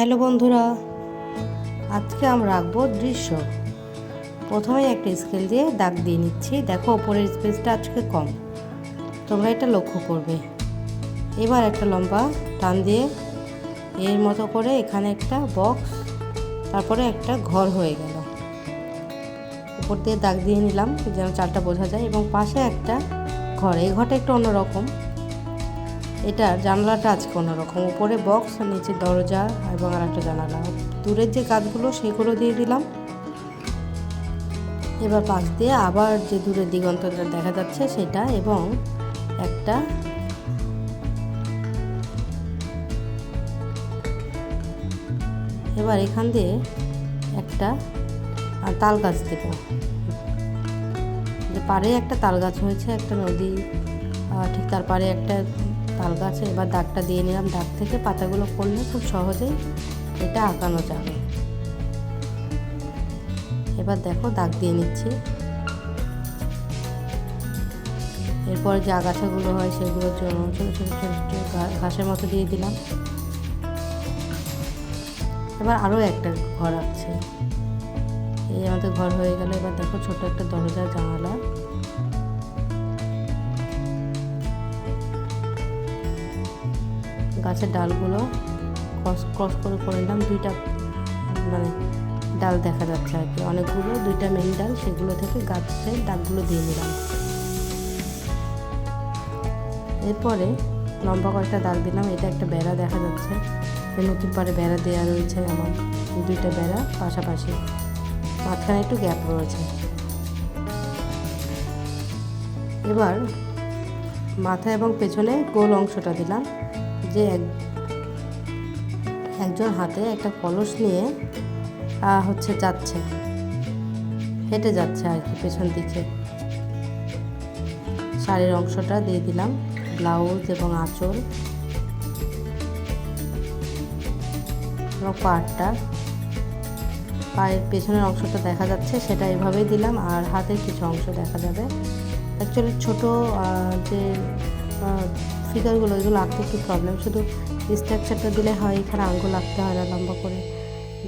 Hello বন্ধুরা, আজকে আমরা আঁকবো দৃশ্য। প্রথমে একটা স্কেল দিয়ে দাগ দিয়ে নিচ্ছি। দেখো ওপরের স্পেসটা আজকে কম। তোমরা এটা লক্ষ্য করবে। এবার একটা লম্বা টান দিয়ে এর মতো করে এখানে একটা বক্স তারপরে একটা ঘর হয়ে গেল। উপর দিয়ে দাগ দিয়ে নিলাম, যেন চালটা বোঝা যায়। এবং পাশে একটা ঘর। এই ঘরটা একটু অন্যরকম। এটা জানালাটা আজকে অন্যরকম। উপরে বক্স নিচে দরজা এবং আর একটা জানালা। দূরের যে কাজগুলো সেগুলো দিয়ে দিলাম। এবার পাশ দিয়ে আবার যে দূরের দিগন্তটা দেখা যাচ্ছে সেটা এবং একটা এবার এখান দিয়ে একটা তাল গাছ দেব। পাড়ে একটা তাল গাছ হয়েছে, একটা নদী ঠিক তার পারে একটা তাল গাছে এবার দাগটা দিয়ে নিলাম। দাগ থেকে পাতাগুলো করলে খুব সহজেই এটা আঁকানো যাবে। এবার দেখো, দাগ দিয়ে নিচ্ছি। এরপর যে আগাছাগুলো হয় সেগুলোর জন্য ছোটো ছোটো ছোটো ছোটো ঘাসের মতো দিয়ে দিলাম। এবার আরও একটা ঘর আছে এই আমাদের ঘর হয়ে গেল এবার দেখো, ছোট একটা দরজা, জানালা। গাছের ডালগুলো ক্রস ক্রস করে করে নিলাম। দুইটা মানে ডাল দেখা যাচ্ছে আর কি। অনেকগুলো, দুইটা মেন ডাল, সেগুলো থেকে গাছের ডালগুলো দিয়ে নিলাম। এরপরে লম্বা কয়েকটা ডাল দিলাম। এটা একটা বেড়া দেখা যাচ্ছে। নতুন পারে বেড়া দেওয়া রয়েছে আমার দুইটা বেড়া পাশাপাশি। মাঝখানে একটু গ্যাপ রয়েছে। এবার মাথা এবং পেছনে গোল অংশটা দিলাম। যে এক, একজন হাতে একটা কলস নিয়ে হচ্ছে যাচ্ছে। হেঁটে যাচ্ছে আর কি পেছন দিকে। শাড়ির অংশটা দিয়ে দিলাম, ব্লাউজ এবং আঁচল। এবং পাড়টা পায়ের পেছনের অংশটা দেখা যাচ্ছে, সেটা এভাবেই দিলাম, আর হাতের কিছু অংশ দেখা যাবে। অ্যাকচুয়ালি ছোটো যে ফিগারগুলো এগুলো আঁকতে একটু প্রবলেম শুধু স্ট্রাকচারটা দিলে হয়, এখানে আঙ্গুল আঁকতে হয় না, লম্বা করে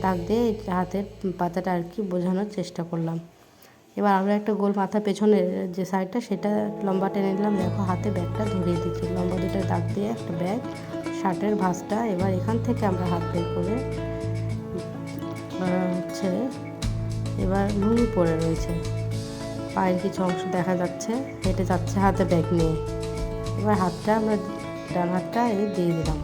দাগ দিয়ে হাতের পাতাটা আর কি বোঝানোর চেষ্টা করলাম। এবার আমরা একটা গোল মাথা পেছনের যে সাইডটা সেটা লম্বা টেনে নিলাম। দেখো, হাতে ব্যাগটা ধরিয়ে দিচ্ছি। লম্বা দুটো দাগ দিয়ে একটা ব্যাগ, শার্টের ভাঁজটা। এবার এখান থেকে আমরা হাত বের করে হচ্ছে এবার লুঙ্গি পরে রয়েছে। পায়ের কিছু অংশ দেখা যাচ্ছে, হেঁটে যাচ্ছে হাতে ব্যাগ নিয়ে। এবার হাতটা আমরা ডান হাতটা এই দিয়ে দিলাম।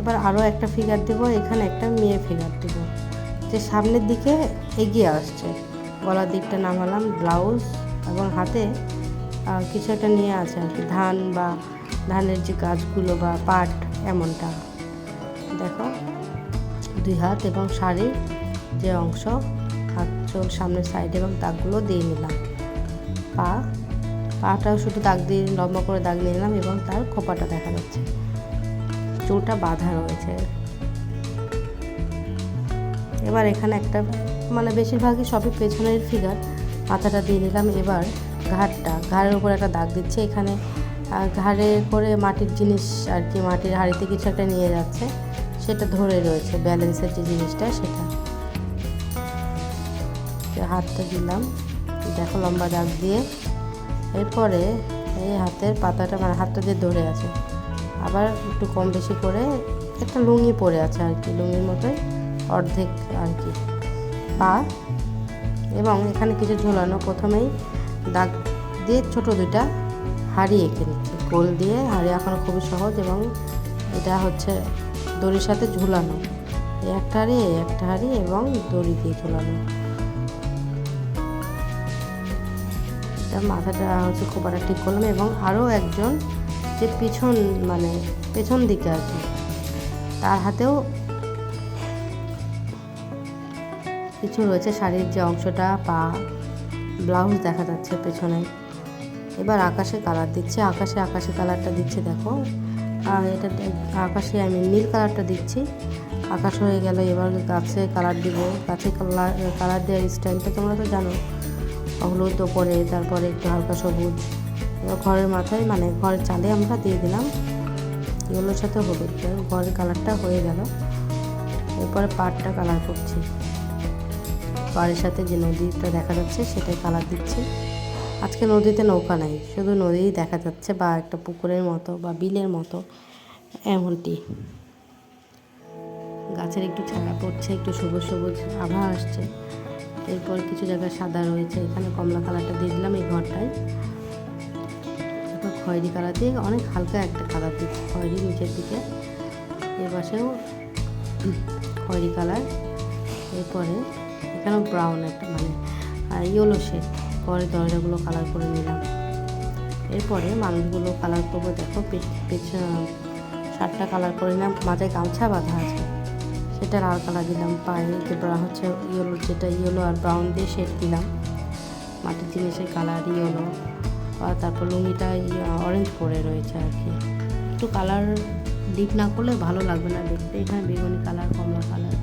এবার আরও একটা ফিগার দেব, এখানে একটা মেয়ে ফিগার দেব। যে সামনের দিকে এগিয়ে আসছে। গলার দিকটা নামালাম ব্লাউজ এবং হাতে কিছু একটা নিয়ে আছে আর কি, ধান বা ধানের যে গাছগুলো বা পাট এমনটা। দেখো, দুই হাত এবং শাড়ির যে অংশ, হাত চোল সামনের সাইড এবং দাগগুলো দিয়ে নিলাম। পা পাটাও শুধু দাগ দিয়ে লম্বা করে দাগ নিলাম এবং তার খোপাটা দেখা যাচ্ছে। চুলটা বাঁধা রয়েছে। এবার এখানে একটা মানে বেশিরভাগই সবই পেছনের ফিগার মাথাটা দিয়ে নিলাম এবার ঘাড়টা। ঘাড়ের উপর একটা দাগ দিচ্ছে। এখানে ঘাড়ে করে মাটির জিনিস আর কি, মাটির হাঁড়িতে কিছু একটা নিয়ে যাচ্ছে। সেটা ধরে রয়েছে। ব্যালেন্সের যে জিনিসটা, সেটা। হাতটা দিলাম। দেখো লম্বা দাগ দিয়ে। এরপরে এই হাতের পাতাটা মানে হাতটা দিয়ে ধরে আছে। আবার একটু কম বেশি করে একটা লুঙ্গি পরে আছে আর কি, লুঙ্গির মতোই অর্ধেক আর কি। পা এবং এখানে কিছু ঝোলানো প্রথমেই দাগ দিয়ে ছোট দুইটা হাড়ি এঁকে নিচ্ছি। গোল দিয়ে হাড়ি এখনও খুবই সহজ এবং এটা হচ্ছে দড়ির সাথে ঝুলানো। একটা হাড়ি একটা হাড়ি এবং দড়ি দিয়ে ঝুলানো। মাথাটা হচ্ছে খোপাটা ঠিক করলাম এবং আরও একজন যে পিছন মানে পেছন দিকে আর কি, তার হাতেও কিছু রয়েছে, শাড়ির যে অংশটা, পা, ব্লাউজ দেখা যাচ্ছে পেছনে। এবার আকাশে কালার দিচ্ছে, আকাশে আকাশে কালারটা দিচ্ছে দেখো। আর এটা আকাশে আমি নীল কালারটা দিচ্ছি। আকাশ হয়ে গেল, এবার গাছে কালার দিব, গাছে কালার কালার দেওয়ার স্টাইলটা তোমরা তো জানো। হলুদ ওপরে, তারপরে একটু হালকা সবুজ। ঘরের মাথায় মানে ঘরের চাঁদে আমরা দিয়ে দিলাম এগুলোর সাথে হলুদ। ঘরের কালারটা হয়ে গেল। এরপরে পাড়টা কালার করছি। পাড়ের সাথে যে নদীটা দেখা যাচ্ছে, সেটাই কালার দিচ্ছি। আজকে নদীতে নৌকা নাই, শুধু নদীই দেখা যাচ্ছে, বা একটা পুকুরের মতো, বা বিলের মতো, এমনটি। গাছের একটু ছায়া পড়ছে, একটু সবুজ সবুজ আভা আসছে। এরপর কিছু জায়গায় সাদা রয়েছে, এখানে কমলা কালারটা দিয়ে দিলাম এই ঘরটায়। খয়েরি কালার দিয়ে, অনেক হালকা একটা কালার দিচ্ছি খয়েরি নিচের দিকে। এ পাশেও খয়েরি কালার এরপরে এখানেও ব্রাউন একটা মানে ইয়েলো শেড পরে দরজাগুলো কালার করে নিলাম। এরপরে মানুষগুলো কালার করব, দেখো পেছনে শার্টটা কালার করে নিলাম, মাথায় গামছা বাঁধা আছে। সেটা লাল কালার দিলাম, পায়ে যে হচ্ছে ইয়েলো যেটা ইয়েলো আর ব্রাউন দিয়ে শেড দিলাম। মাটির জিনিসের কালার ইয়েলো আর তারপর লুঙ্গিটা অরেঞ্জ পরে রয়েছে আর কি। একটু কালার ডিপ না করলে ভালো লাগবে না দেখতে, এখানে বেগুনি কালার কমলা কালার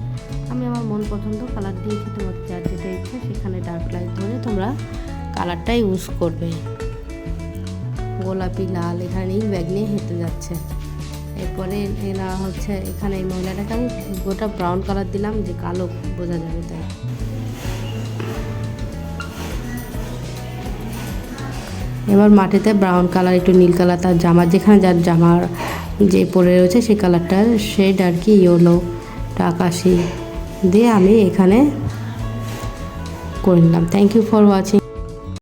আমি আমার মন পছন্দ কালার দিয়েছি তোমার যার যেটা ইচ্ছে সেখানে ডার্ক লাইট ধরে তোমরা কালারটা ইউজ করবে। গোলাপি, লাল এখানে নীল ব্যাগ নিয়ে হেঁটে যাচ্ছে। এরপরে এরা হচ্ছে এখানে এই মহিলাটাকে আমি গোটা ব্রাউন কালার দিলাম, যে কালো বোঝা যাবে তাই। এবার মাটিতে ব্রাউন কালার একটু নীল কালার তার জামা, যেখানে যার জামার যে পরে রয়েছে সেই কালারটার শেড আর কি ইয়েলো আকাশি, দিয়ে আমি এখানে করে নিলাম। Thank you for watching